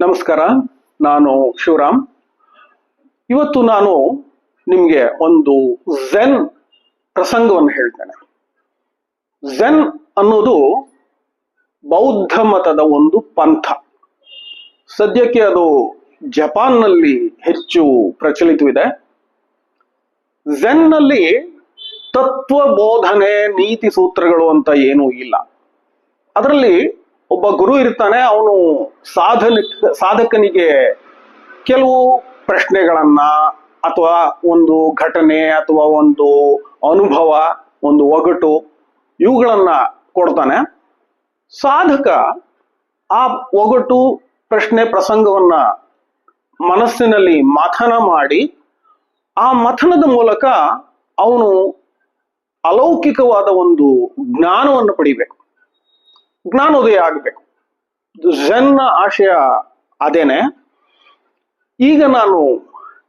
ನಮಸ್ಕಾರ, ನಾನು ಶಿವರಾಮ್. ಇವತ್ತು ನಾನು ನಿಮಗೆ ಒಂದು ಝೆನ್ ಪ್ರಸಂಗವನ್ನು ಹೇಳ್ತೇನೆ. ಝೆನ್ ಅನ್ನೋದು ಬೌದ್ಧ ಮತದ ಒಂದು ಪಂಥ. ಸದ್ಯಕ್ಕೆ ಅದು ಜಪಾನ್ನಲ್ಲಿ ಹೆಚ್ಚು ಪ್ರಚಲಿತವಿದೆ. ಝೆನ್ನಲ್ಲಿ ತತ್ವ ಬೋಧನೆ ನೀತಿ ಸೂತ್ರಗಳು ಅಂತ ಏನೂ ಇಲ್ಲ. ಅದರಲ್ಲಿ ಒಬ್ಬ ಗುರು ಇರ್ತಾನೆ, ಅವನು ಸಾಧನ, ಸಾಧಕನಿಗೆ ಕೆಲವು ಪ್ರಶ್ನೆಗಳನ್ನ ಅಥವಾ ಒಂದು ಘಟನೆ ಅಥವಾ ಒಂದು ಅನುಭವ, ಒಂದು ಒಗಟು ಇವುಗಳನ್ನ ಕೊಡ್ತಾನೆ. ಸಾಧಕ ಆ ಒಗಟು ಪ್ರಶ್ನೆ ಪ್ರಸಂಗವನ್ನ ಮನಸ್ಸಿನಲ್ಲಿ ಮಥನ ಮಾಡಿ, ಆ ಮಥನದ ಮೂಲಕ ಅವನು ಅಲೌಕಿಕವಾದ ಒಂದು ಜ್ಞಾನವನ್ನು ಪಡಿಬೇಕು. ಜ್ಞಾನೋದಯ ಆಗಬೇಕು. ನ ಆಶಯ ಅದೇನೆ. ಈಗ ನಾನು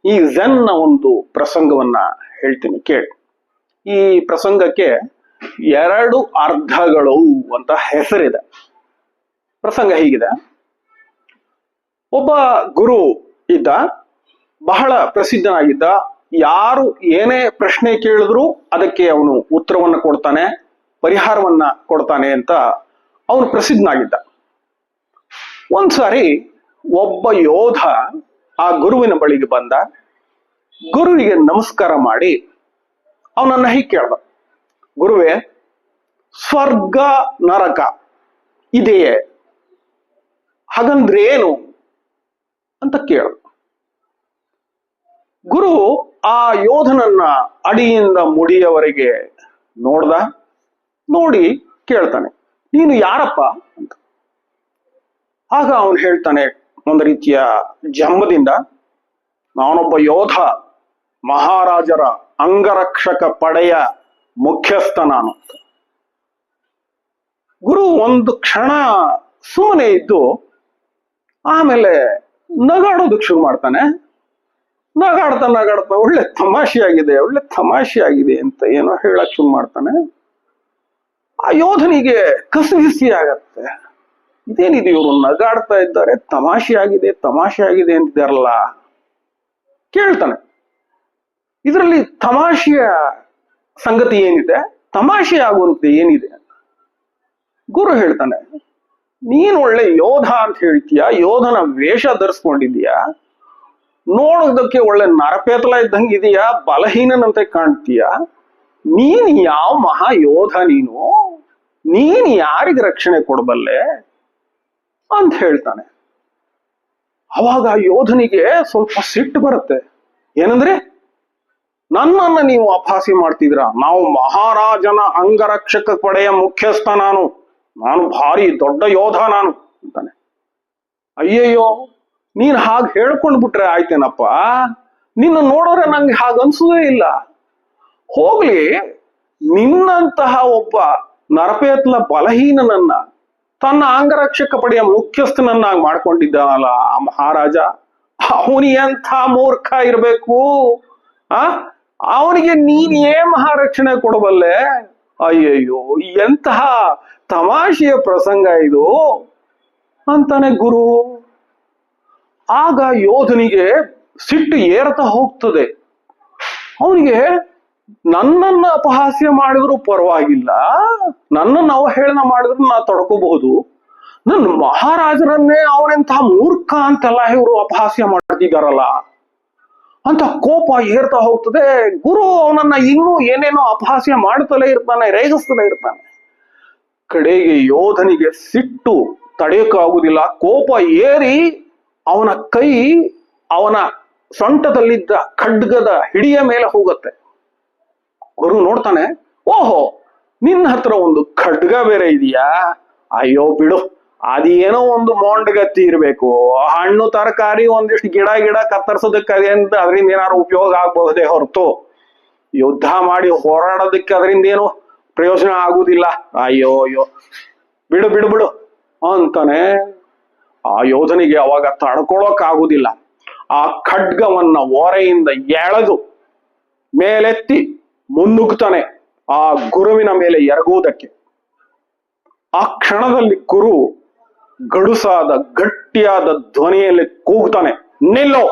ಈ ಝೆನ್ನ ಒಂದು ಪ್ರಸಂಗವನ್ನ ಹೇಳ್ತೀನಿ ಕೇಳಿ. ಈ ಪ್ರಸಂಗಕ್ಕೆ ಎರಡು ಅರ್ಧಗಳು ಅಂತ ಹೆಸರಿದೆ. ಪ್ರಸಂಗ ಹೀಗಿದೆ. ಒಬ್ಬ ಗುರು ಇದ್ದ, ಬಹಳ ಪ್ರಸಿದ್ಧನಾಗಿದ್ದ, ಯಾರು ಏನೇ ಪ್ರಶ್ನೆ ಕೇಳಿದ್ರು ಅದಕ್ಕೆ ಅವನು ಉತ್ತರವನ್ನು ಕೊಡ್ತಾನೆ, ಪರಿಹಾರವನ್ನ ಕೊಡ್ತಾನೆ ಅಂತ ಅವನು ಪ್ರಸಿದ್ಧನಾಗಿದ್ದ. ಒಂದ್ಸಾರಿ ಒಬ್ಬ ಯೋಧ ಆ ಗುರುವಿನ ಬಳಿಗೆ ಬಂದ. ಗುರುವಿಗೆ ನಮಸ್ಕಾರ ಮಾಡಿ ಅವನನ್ನ ಹೀಗೆ ಕೇಳ್ದ. ಗುರುವೇ, ಸ್ವರ್ಗ ನರಕ ಇದೆಯೇ? ಹಾಗಂದ್ರೆ ಏನು ಅಂತ ಕೇಳ ಗುರು ಆ ಯೋಧನನ್ನ ಅಡಿಯಿಂದ ಮುಡಿಯವರೆಗೆ ನೋಡ್ದ, ನೋಡಿ ಕೇಳ್ತಾನೆ. ನೀನು ಯಾರಪ್ಪ ಅಂತ. ಆಗ ಅವನು ಹೇಳ್ತಾನೆ ಒಂದು ರೀತಿಯ ಜಂಬದಿಂದ ನಾನೊಬ್ಬ ಯೋಧ, ಮಹಾರಾಜರ ಅಂಗರಕ್ಷಕ ಪಡೆಯ ಮುಖ್ಯಸ್ಥ ನಾನು ಗುರು ಒಂದು ಕ್ಷಣ ಸುಮ್ಮನೆ ಇದ್ದು ಆಮೇಲೆ ನಗಾಡೋದಕ್ಕೆ ಶುರು ಮಾಡ್ತಾನೆ. ನಗಾಡ್ತಾ ನಗಾಡ್ತಾ ಒಳ್ಳೆ ತಮಾಷೆಯಾಗಿದೆ ಒಳ್ಳೆ ತಮಾಷೆಯಾಗಿದೆ ಅಂತ ಏನೋ ಹೇಳಕ್ ಶುರು ಮಾಡ್ತಾನೆ. ಆ ಯೋಧನಿಗೆ ಕಸಿವಿಸಿ ಆಗತ್ತೆ. ಇದೇನಿದೆ ಇವರು ನಗಾಡ್ತಾ ಇದ್ದಾರೆ? ತಮಾಷೆ ಆಗಿದೆ ತಮಾಷೆ ಆಗಿದೆ ಅಂತಿದ್ದಾರಲ್ಲ ಕೇಳ್ತಾನೆ. ಇದರಲ್ಲಿ ತಮಾಷೆಯ ಸಂಗತಿ ಏನಿದೆ? ತಮಾಷೆ ಆಗುವಂತೆ ಏನಿದೆ? ಗುರು ಹೇಳ್ತಾನೆ, ನೀನ್ ಒಳ್ಳೆ ಯೋಧ ಅಂತ ಹೇಳ್ತೀಯ? ಯೋಧನ ವೇಷ ಧರಿಸ್ಕೊಂಡಿದೀಯ ನೋಡೋದಕ್ಕೆ ಒಳ್ಳೆ ನರಪೇತಲ ಇದ್ದಂಗೆ ಇದೆಯಾ ಬಲಹೀನನಂತೆ ಕಾಣ್ತೀಯ? ನೀನ್ ಯಾವ ಮಹಾ ಯೋಧ ನೀನು? ನೀನ್ ಯಾರಿಗೆ ರಕ್ಷಣೆ ಕೊಡಬಲ್ಲೆ ಅಂತ ಹೇಳ್ತಾನೆ. ಅವಾಗ ಯೋಧನಿಗೆ ಸ್ವಲ್ಪ ಸಿಟ್ಟು ಬರುತ್ತೆ. ಏನಂದ್ರೆ, ನನ್ನನ್ನ ನೀವು ಅಪಹಾಸಿ ಮಾಡ್ತಿದ್ರ ನಾವು ಮಹಾರಾಜನ ಅಂಗರಕ್ಷಕ ಪಡೆಯ ಮುಖ್ಯಸ್ಥ ನಾನು. ನಾನು ಭಾರಿ ದೊಡ್ಡ ಯೋಧ ನಾನು ಅಂತಾನೆ. ಅಯ್ಯಯ್ಯೋ, ನೀನ್ ಹಾಗೆ ಹೇಳ್ಕೊಂಡ್ ಬಿಟ್ರೆ ಆಯ್ತೇನಪ್ಪ? ನಿನ್ನ ನೋಡೋರೆ ನಂಗೆ ಹಾಗೆ ಅನ್ಸುದೇ ಇಲ್ಲ. ಹೋಗ್ಲಿ, ನಿನ್ನಂತಹ ಒಬ್ಬ ನರಪೇತ್ಲ ಬಲಹೀನನನ್ನ, ತನ್ನ ಅಂಗರಕ್ಷಕ ಪಡೆಯ ಮುಖ್ಯಸ್ಥನನ್ನಾಗಿ ಮಾಡ್ಕೊಂಡಿದ್ದಾನಲ್ಲ ಆ ಮಹಾರಾಜ? ಅವನು ಎಂಥ ಮೂರ್ಖ ಇರಬೇಕು. ಆ? ಅವನಿಗೆ ನೀನ್ ಏನ್ ಮಹಾರಕ್ಷಣೆ ಕೊಡಬಲ್ಲೆ? ಅಯ್ಯಯ್ಯೋ, ಎಂತಹ ತಮಾಷೆಯ ಪ್ರಸಂಗ ಇದು. ಅಂತಾನೆ, ಗುರು, ಆಗ ಯೋಧನಿಗೆ ಸಿಟ್ಟು ಏರ್ತಾ ಹೋಗ್ತದೆ. ಅವನಿಗೆ ನನ್ನನ್ನ ಅಪಹಾಸ್ಯ ಮಾಡಿದ್ರು ಪರವಾಗಿಲ್ಲ. ನನ್ನನ್ನು ಅವಹೇಳನ ಮಾಡಿದ್ರು ನಾ ತೊಡ್ಕೋಬಹುದು. ನನ್ನ ಮಹಾರಾಜರನ್ನೇ ಅವನೆಂತಹ ಮೂರ್ಖ ಅಂತೆಲ್ಲ ಇವರು ಅಪಹಾಸ್ಯ ಮಾಡ್ತಿದ್ದಾರಲ್ಲ ಅಂತ ಕೋಪ ಏರ್ತಾ ಹೋಗ್ತದೆ. ಗುರು ಅವನನ್ನ ಇನ್ನೂ ಏನೇನೋ ಅಪಹಾಸ್ಯ ಮಾಡ್ತಲೇ ಇರ್ತಾನೆ ರೇಗಿಸ್ತಲೇ ಇರ್ತಾನೆ. ಕಡೆಗೆ ಯೋಧನಿಗೆ ಸಿಟ್ಟು ತಡೆಯಕ್ಕಾಗುದಿಲ್ಲ ಕೋಪ ಏರಿ ಅವನ ಕೈ ಅವನ ಸೊಂಟದಲ್ಲಿದ್ದ ಖಡ್ಗದ ಹಿಡಿಯ ಮೇಲೆ ಹೋಗುತ್ತೆ. ಗುರು ನೋಡ್ತಾನೆ, ಓಹೋ, ನಿನ್ನ ಹತ್ರ ಒಂದು ಖಡ್ಗ ಬೇರೆ ಇದೆಯಾ? ಅಯ್ಯೋ, ಬಿಡು, ಅದೇನೋ ಒಂದು ಮೊಂಡ್ಗತ್ತಿ ಇರಬೇಕು. ಹಣ್ಣು, ತರಕಾರಿ, ಒಂದಿಷ್ಟು ಗಿಡ ಗಿಡ ಕತ್ತರಿಸೋದಕ್ಕೆ ಅದರಿಂದ ಏನಾದ್ರು ಉಪಯೋಗ ಆಗಬಹುದೇ ಹೊರತು? ಯುದ್ಧ ಮಾಡಿ ಹೋರಾಡೋದಕ್ಕೆ ಅದರಿಂದ ಏನು ಪ್ರಯೋಜನ ಆಗುವುದಿಲ್ಲ ಅಯ್ಯೋ ಅಯ್ಯೋ. ಬಿಡು ಬಿಡು ಬಿಡು ಅಂತಾನೆ ಆ ಯೋಧನಿಗೆ ಅವಾಗ ತಡ್ಕೊಳಕ್ ಆಗುದಿಲ್ಲ. ಆ ಖಡ್ಗವನ್ನ ಓರೆಯಿಂದ ಎಳೆದು ಮೇಲೆತ್ತಿ ಮುನ್ನುಗ್ತಾನೆ ಆ ಗುರುವಿನ ಮೇಲೆ ಎರಗುವುದಕ್ಕೆ. ಆ ಕ್ಷಣದಲ್ಲಿ ಗುರು ಗಡುಸಾದ, ಗಟ್ಟಿಯಾದ ಧ್ವನಿಯಲ್ಲಿ ಕೂಗ್ತಾನೆ, ನಿಲ್ಲೋ!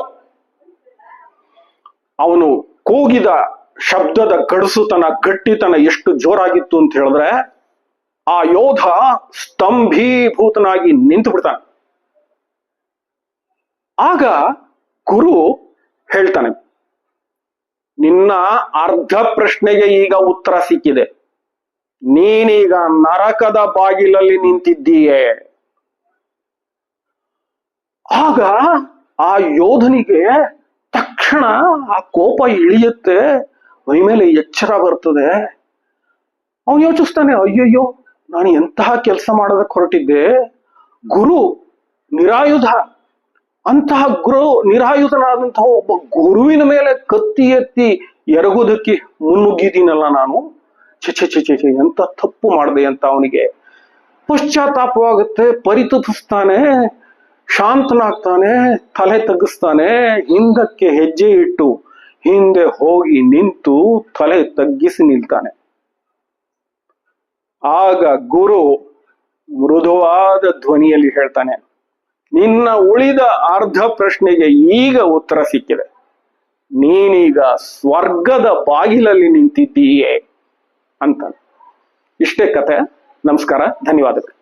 ಅವನು ಕೂಗಿದ ಶಬ್ದದ ಗಡುಸುತನ, ಗಟ್ಟಿತನ ಎಷ್ಟು ಜೋರಾಗಿತ್ತು ಅಂತ ಹೇಳಿದ್ರೆ, ಆ ಯೋಧ ಸ್ತಂಭೀಭೂತನಾಗಿ ನಿಂತು ಬಿಡ್ತಾನೆ. ಆಗ ಗುರು ಹೇಳ್ತಾನೆ ನಿನ್ನ ಅರ್ಧ ಪ್ರಶ್ನೆಗೆ ಈಗ ಉತ್ತರ ಸಿಕ್ಕಿದೆ. ನೀನೀಗ ನರಕದ ಬಾಗಿಲಲ್ಲಿ ನಿಂತಿದ್ದೀಯೆ. ಆಗ ಆ ಯೋಧನಿಗೆ ತಕ್ಷಣ ಆ ಕೋಪ ಇಳಿಯುತ್ತೆ. ಮೈ ಮೇಲೆ ಎಚ್ಚರ ಬರ್ತದೆ. ಅವನು ಯೋಚಿಸ್ತಾನೆ, ಅಯ್ಯಯ್ಯೋ, ನಾನು ಎಂತಹ ಕೆಲಸ ಮಾಡೋದಕ್ಕೆ ಹೊರಟಿದ್ದೆ. ಗುರು ನಿರಾಯುಧ ಅಂತಹ ಗುರು ನಿರಾಯುಧನಾದಂತಹ ಒಬ್ಬ ಗುರುವಿನ ಮೇಲೆ ಕತ್ತಿ ಎತ್ತಿ ಎರಗುವುದಕ್ಕೆ ಮುನ್ನುಗ್ಗಿದ್ದೀನಲ್ಲ ನಾನು? ಛೆ ಛೆ ಛೆ ಛೆ, ಎಂತ ತಪ್ಪು ಮಾಡಿದೆ ಅಂತ ಅವನಿಗೆ. ಪಶ್ಚಾತ್ತಾಪವಾಗುತ್ತೆ, ಪರಿತಪಿಸ್ತಾನೆ, ಶಾಂತನಾಗ್ತಾನೆ, ತಲೆ ತಗ್ಗಿಸ್ತಾನೆ, ಹಿಂದಕ್ಕೆ ಹೆಜ್ಜೆ ಇಟ್ಟು ಹಿಂದೆ ಹೋಗಿ ನಿಂತು ತಲೆ ತಗ್ಗಿಸಿ ನಿಲ್ತಾನೆ. ಆಗ ಗುರು ಮೃದುವಾದ ಧ್ವನಿಯಲ್ಲಿ ಹೇಳ್ತಾನೆ ನಿನ್ನ ಉಳಿದ ಅರ್ಧ ಪ್ರಶ್ನೆಗೆ ಈಗ ಉತ್ತರ ಸಿಕ್ಕಿದೆ. ನೀನೀಗ ಸ್ವರ್ಗದ ಬಾಗಿಲಲ್ಲಿ ನಿಂತಿದ್ದೀಯೆ ಅಂತ. ಇಷ್ಟೇ ಕತೆ. ನಮಸ್ಕಾರ. ಧನ್ಯವಾದಗಳು.